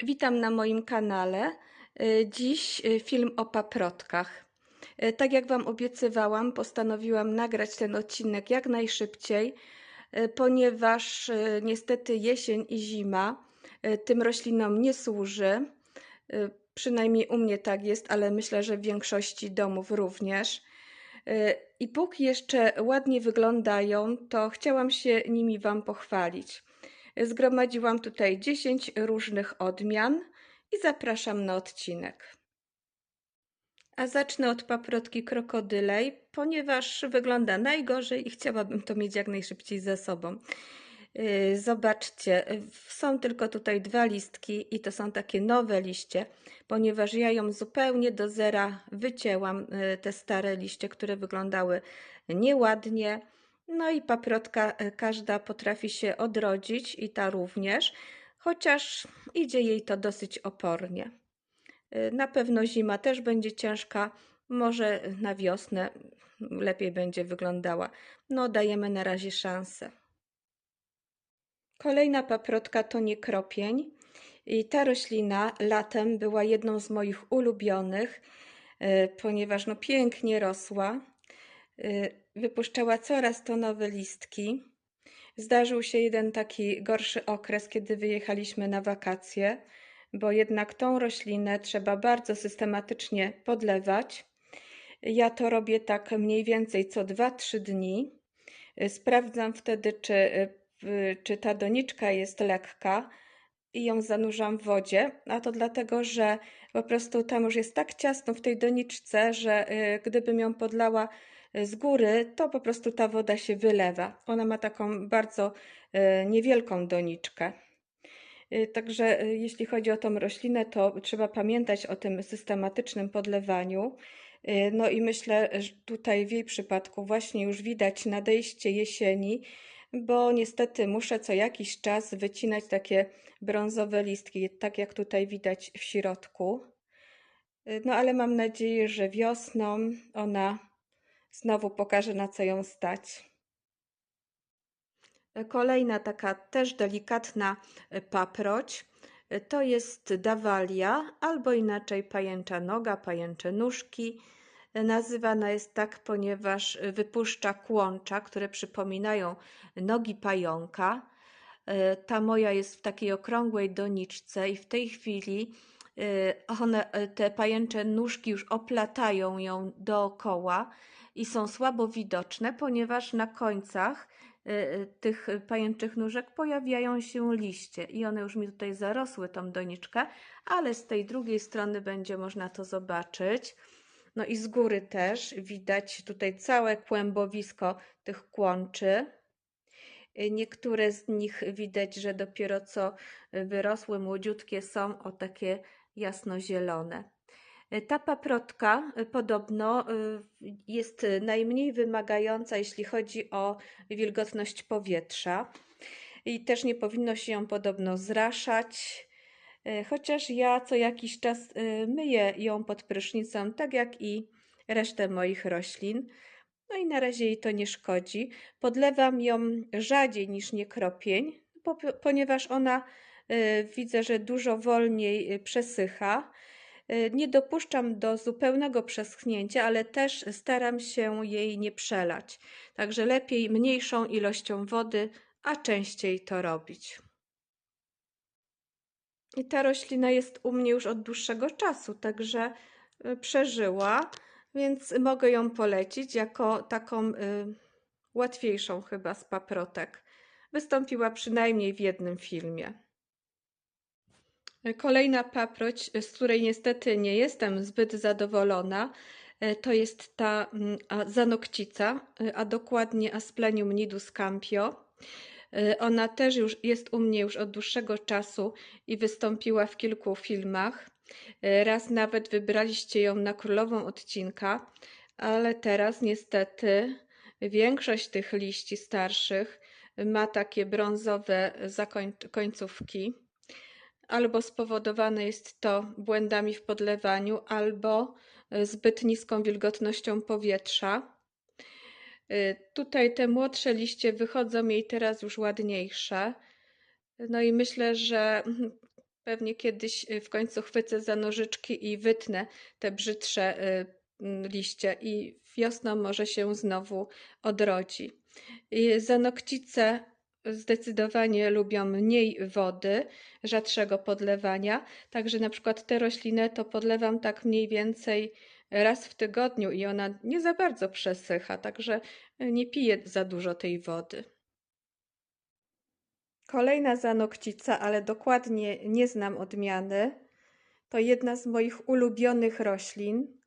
Witam na moim kanale. Y, Dziś y, film o paprotkach. Y, Tak jak Wam obiecywałam, postanowiłam nagrać ten odcinek jak najszybciej, ponieważ niestety jesień i zima tym roślinom nie służy. Przynajmniej u mnie tak jest, ale myślę, że w większości domów również. I póki jeszcze ładnie wyglądają, to chciałam się nimi Wam pochwalić. Zgromadziłam tutaj 10 różnych odmian i zapraszam na odcinek. A zacznę od paprotki krokodylej, ponieważ wygląda najgorzej i chciałabym to mieć jak najszybciej ze sobą. Yy, Zobaczcie, są tylko tutaj dwa listki i to są takie nowe liście, ponieważ ja ją zupełnie do zera wycięłam, yy, te stare liście, które wyglądały nieładnie. No i paprotka y, każda potrafi się odrodzić i ta również, chociaż idzie jej to dosyć opornie. Y, Na pewno zima też będzie ciężka, może na wiosnę lepiej będzie wyglądała. No, dajemy na razie szansę. Kolejna paprotka to niekropień. I ta roślina latem była jedną z moich ulubionych, y, ponieważ no pięknie rosła. Y, Wypuszczała coraz to nowe listki. Zdarzył się jeden taki gorszy okres, kiedy wyjechaliśmy na wakacje, bo jednak tą roślinę trzeba bardzo systematycznie podlewać. Ja to robię tak mniej więcej co 2-3 dni. Sprawdzam wtedy, czy, y, czy ta doniczka jest lekka i ją zanurzam w wodzie, a to dlatego, że po prostu tam już jest tak ciasno w tej doniczce, że y, gdybym ją podlała z góry, to po prostu ta woda się wylewa. Ona ma taką bardzo y, niewielką doniczkę. Y, Także y, jeśli chodzi o tą roślinę, to trzeba pamiętać o tym systematycznym podlewaniu. No i myślę, że tutaj w jej przypadku właśnie już widać nadejście jesieni, bo niestety muszę co jakiś czas wycinać takie brązowe listki, tak jak tutaj widać w środku. No ale mam nadzieję, że wiosną ona znowu pokaże na co ją stać. Kolejna taka też delikatna y, paproć y, to jest dawalia, albo inaczej pajęcza noga, pajęcze nóżki. Nazywana jest tak, ponieważ wypuszcza kłącza, które przypominają nogi pająka. Ta moja jest w takiej okrągłej doniczce i w tej chwili one, y, te pajęcze nóżki już oplatają ją dookoła i są słabo widoczne, ponieważ na końcach y, y, tych pajęczych nóżek pojawiają się liście i one już mi tutaj zarosły tą doniczkę, ale z tej drugiej strony będzie można to zobaczyć. No i z góry też widać tutaj całe kłębowisko tych kłączy. Y, Niektóre z nich widać, że dopiero co wyrosły, młodziutkie są, o takie jasnozielone. Y, Ta paprotka y, podobno y, jest najmniej wymagająca, jeśli chodzi o wilgotność powietrza. I też nie powinno się ją podobno zraszać. Chociaż ja co jakiś czas myję ją pod prysznicem, tak jak i resztę moich roślin. No i na razie jej to nie szkodzi. Podlewam ją rzadziej niż niekropień, po, ponieważ ona widzę, że dużo wolniej y, przesycha. Y, Nie dopuszczam do zupełnego przeschnięcia, ale też staram się jej nie przelać. Także lepiej mniejszą ilością wody, a częściej to robić. I ta roślina jest u mnie już od dłuższego czasu, także y, przeżyła, więc mogę ją polecić jako taką y, łatwiejszą chyba z paprotek. Wystąpiła przynajmniej w jednym filmie. Kolejna paproć, z której niestety nie jestem zbyt zadowolona, e, to jest ta mm, zanokcica, e, a dokładnie Asplenium nidus campio. E, Ona też już jest u mnie już od dłuższego czasu i wystąpiła w kilku filmach. Raz nawet wybraliście ją na królową odcinka, ale teraz niestety większość tych liści starszych ma takie brązowe zakoń- końcówki albo spowodowane jest to błędami w podlewaniu, albo y, zbyt niską wilgotnością powietrza. Y, Tutaj te młodsze liście wychodzą jej teraz już ładniejsze. No i myślę, że Pewnie kiedyś y, w końcu chwycę za nożyczki i wytnę te brzydsze liście i wiosną może się znowu odrodzi. Zanokcice zdecydowanie lubią mniej wody, rzadszego podlewania, także na przykład tę roślinę to podlewam tak mniej więcej raz w tygodniu i ona nie za bardzo przesycha, także nie piję za dużo tej wody. Kolejna zanokcica, ale dokładnie nie znam odmiany. To jedna z moich ulubionych roślin.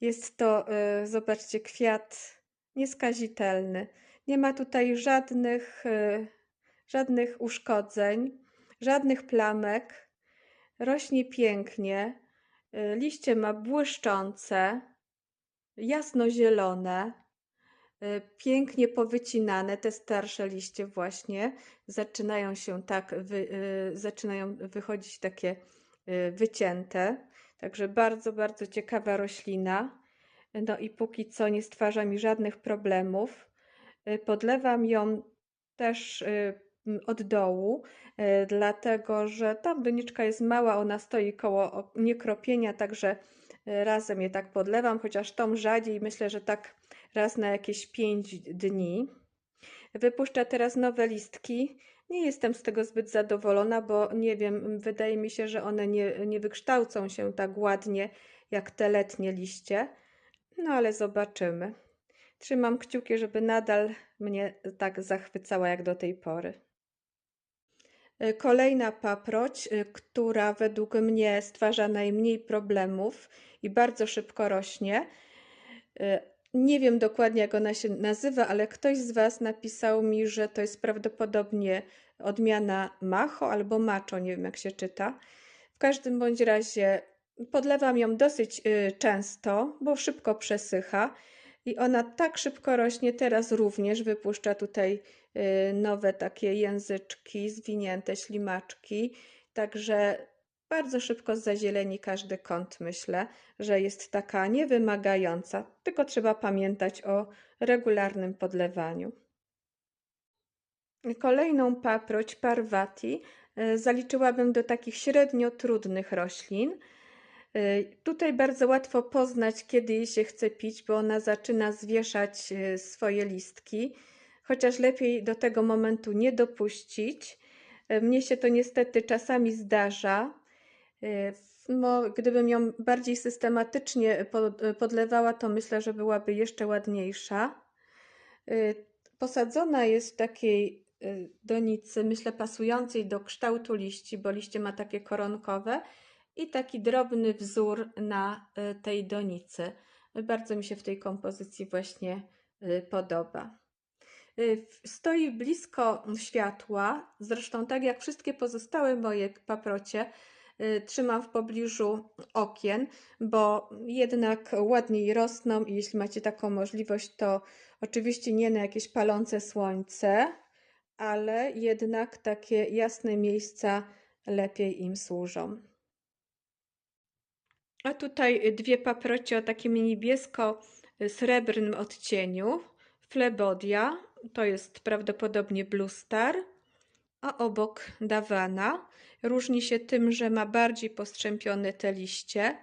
Jest to, y, zobaczcie, kwiat nieskazitelny. Nie ma tutaj żadnych, y, żadnych uszkodzeń, żadnych plamek. Rośnie pięknie. Y, liście ma błyszczące, jasnozielone. Y, pięknie powycinane, te starsze liście właśnie zaczynają się tak, wy, y, zaczynają wychodzić takie wycięte. Także bardzo, bardzo ciekawa roślina. No i póki co nie stwarza mi żadnych problemów. Podlewam ją też od dołu, dlatego że tam doniczka jest mała, ona stoi koło niekropienia, także razem je tak podlewam, chociaż tą rzadziej, myślę, że tak raz na jakieś 5 dni. Wypuszcza teraz nowe listki. Nie jestem z tego zbyt zadowolona, bo nie wiem, wydaje mi się, że one nie, nie wykształcą się tak ładnie jak te letnie liście. No ale zobaczymy. Trzymam kciuki, żeby nadal mnie tak zachwycała jak do tej pory. Kolejna paproć, która według mnie stwarza najmniej problemów i bardzo szybko rośnie, nie wiem dokładnie, jak ona się nazywa, ale ktoś z Was napisał mi, że to jest prawdopodobnie odmiana macho albo macho, nie wiem jak się czyta. W każdym bądź razie podlewam ją dosyć często, bo szybko przesycha i ona tak szybko rośnie, teraz również wypuszcza tutaj nowe takie języczki, zwinięte ślimaczki, także bardzo szybko zazieleni każdy kąt, myślę, że jest taka niewymagająca, tylko trzeba pamiętać o regularnym podlewaniu. Kolejną paproć parvati e, zaliczyłabym do takich średnio trudnych roślin. E, tutaj bardzo łatwo poznać, kiedy jej się chce pić, bo ona zaczyna zwieszać swoje listki, chociaż lepiej do tego momentu nie dopuścić. Mnie się to niestety czasami zdarza, no, gdybym ją bardziej systematycznie podlewała, to myślę, że byłaby jeszcze ładniejsza. Posadzona jest w takiej donicy, myślę, pasującej do kształtu liści, bo liście ma takie koronkowe i taki drobny wzór na tej donicy. Bardzo mi się w tej kompozycji właśnie podoba. Stoi blisko światła, zresztą tak jak wszystkie pozostałe moje paprocie, Y, trzymam w pobliżu okien, bo jednak ładniej rosną i jeśli macie taką możliwość, to oczywiście nie na jakieś palące słońce, ale jednak takie jasne miejsca lepiej im służą. A tutaj dwie paprocie o takim niebiesko-srebrnym odcieniu. Flebodia, to jest prawdopodobnie Blue Star, a obok Dawana. Różni się tym, że ma bardziej postrzępione te liście.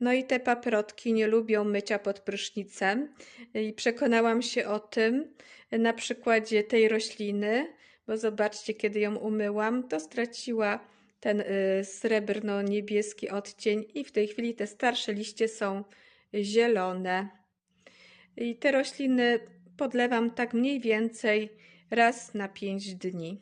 No i te paprotki nie lubią mycia pod prysznicem i przekonałam się o tym na przykładzie tej rośliny, bo zobaczcie, kiedy ją umyłam, to straciła ten y, srebrno-niebieski odcień i w tej chwili te starsze liście są zielone. I te rośliny podlewam tak mniej więcej raz na 5 dni.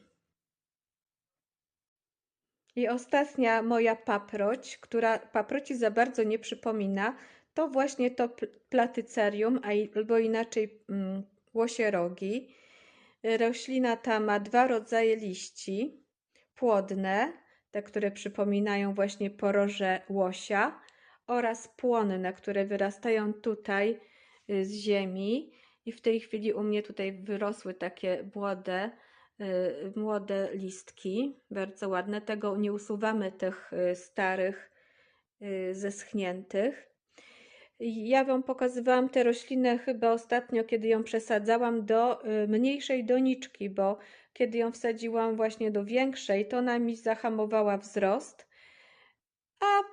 I ostatnia moja paproć, która paproci za bardzo nie przypomina, to właśnie to platycerium, albo inaczej mm, łosierogi. Roślina ta ma dwa rodzaje liści, płodne, te, które przypominają właśnie poroże łosia oraz płonne, które wyrastają tutaj y, z ziemi i w tej chwili u mnie tutaj wyrosły takie młode Y, młode listki, bardzo ładne. Tego nie usuwamy tych y, starych, y, zeschniętych. Ja Wam pokazywałam tę roślinę chyba ostatnio, kiedy ją przesadzałam do mniejszej doniczki, bo kiedy ją wsadziłam właśnie do większej, to ona mi zahamowała wzrost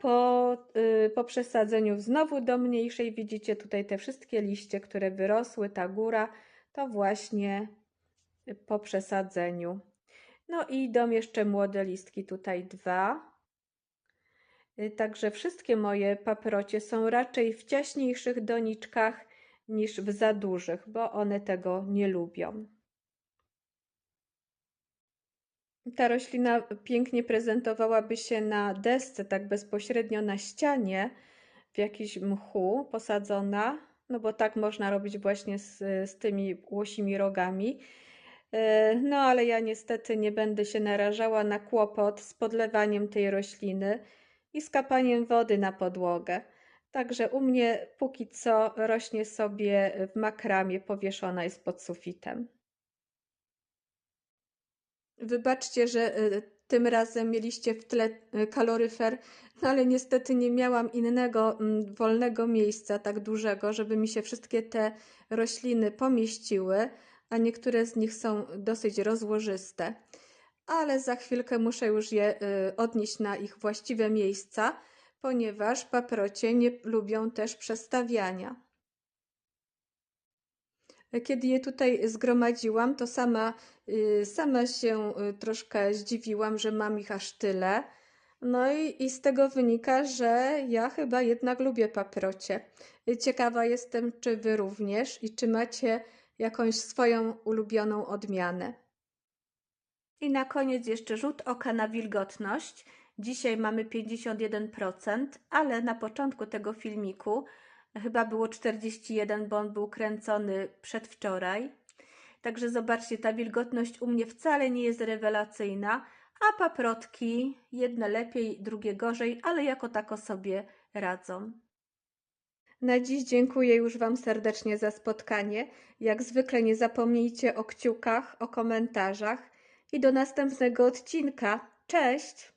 po, y, po przesadzeniu znowu do mniejszej widzicie tutaj te wszystkie liście, które wyrosły, ta góra, to właśnie po przesadzeniu. No i idą jeszcze młode listki, tutaj dwa. Y, także wszystkie moje paprocie są raczej w ciaśniejszych doniczkach niż w za dużych, bo one tego nie lubią. Ta roślina pięknie prezentowałaby się na desce, tak bezpośrednio na ścianie, w jakiś mchu posadzona, no bo tak można robić właśnie z, z tymi łosimi rogami. E, no ale ja niestety nie będę się narażała na kłopot z podlewaniem tej rośliny i skapaniem wody na podłogę. Także u mnie póki co rośnie sobie w makramie, powieszona jest pod sufitem. Wybaczcie, że y, tym razem mieliście w tle y, kaloryfer, no ale niestety nie miałam innego mm, wolnego miejsca tak dużego, żeby mi się wszystkie te rośliny pomieściły, a niektóre z nich są dosyć rozłożyste. Ale za chwilkę muszę już je y, odnieść na ich właściwe miejsca, ponieważ paprocie nie lubią też przestawiania. Kiedy je tutaj zgromadziłam, to sama, y, sama się y, troszkę zdziwiłam, że mam ich aż tyle. No i, i z tego wynika, że ja chyba jednak lubię paprocie. Ciekawa jestem, czy wy również i czy macie jakąś swoją ulubioną odmianę. I na koniec jeszcze rzut oka na wilgotność. Dzisiaj mamy 51%, ale na początku tego filmiku chyba było 41, bo on był kręcony przedwczoraj. Także zobaczcie, ta wilgotność u mnie wcale nie jest rewelacyjna, a paprotki jedne lepiej, drugie gorzej, ale jako tako sobie radzą. Na dziś dziękuję już Wam serdecznie za spotkanie. Jak zwykle nie zapomnijcie o kciukach, o komentarzach i do następnego odcinka. Cześć!